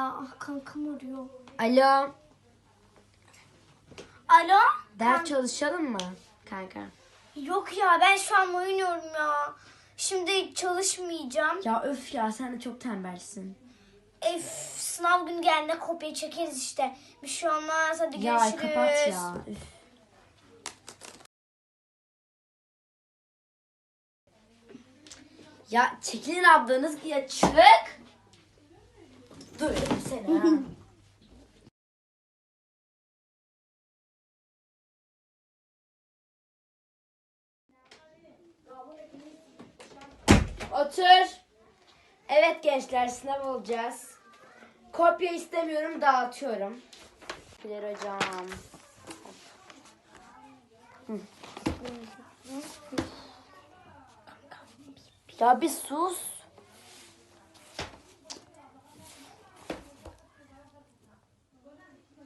ya. Ah kankam arıyor. Alo. Alo? Ders çalışalım mı kanka? Yok ya ben şu an oynuyorum ya. Şimdi çalışmayacağım. Ya öf ya sen de çok tembelsin. Ef, sınav günü geldiğinde kopya çekeriz işte. Bir şey olmaz hadi Ya görüşürüz. kapat ya. Üf. Ya çekilin ablanız ya çık. Dur seni ha. Otur. Evet gençler sınav olacağız. Kopya istemiyorum dağıtıyorum. Bilir hocam. Ya bir sus.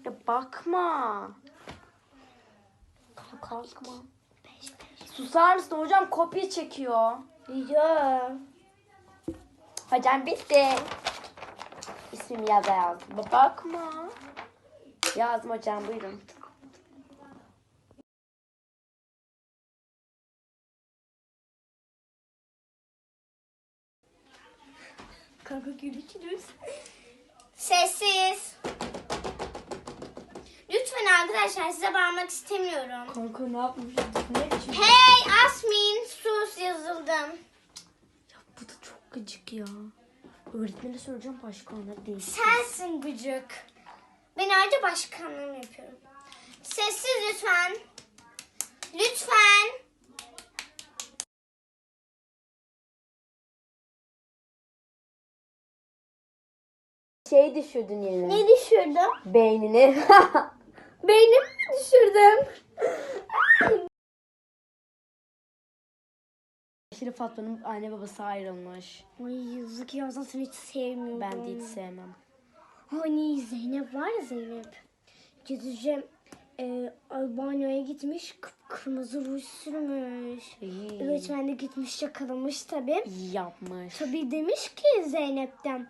Ya bakma. Kalkma. Susar mısın hocam kopya çekiyor. Ya. Hocam bitti. İsmimi yaza yazdım. Bakma. Yazdım hocam buyurun. Kanka görüşürüz. Sessiz. Arkadaşlar size bağırmak istemiyorum. Kanka ne yapmışız? Ne biçim? Hey Asmin sus yazıldım. Ya bu da çok gıcık ya. Öğretmene soracağım başka onları değil. Sensin gıcık. Ben ayrıca başkanlığım yapıyorum. Sessiz lütfen. Lütfen. Şey düşürdün yerine. Ne düşürdüm? Beynini. Beynimi mi düşürdüm? Aşırı Fatma'nın anne babası ayrılmış. Ay yazık ya zaten hiç sevmiyorum. Ben de hiç sevmem. Hani Zeynep var ya Zeynep. Gideceğim e, banyoya gitmiş kırmızı ruj sürmüş. Öğretmen de gitmiş yakalamış tabii. İyi yapmış. Tabii demiş ki Zeynep'ten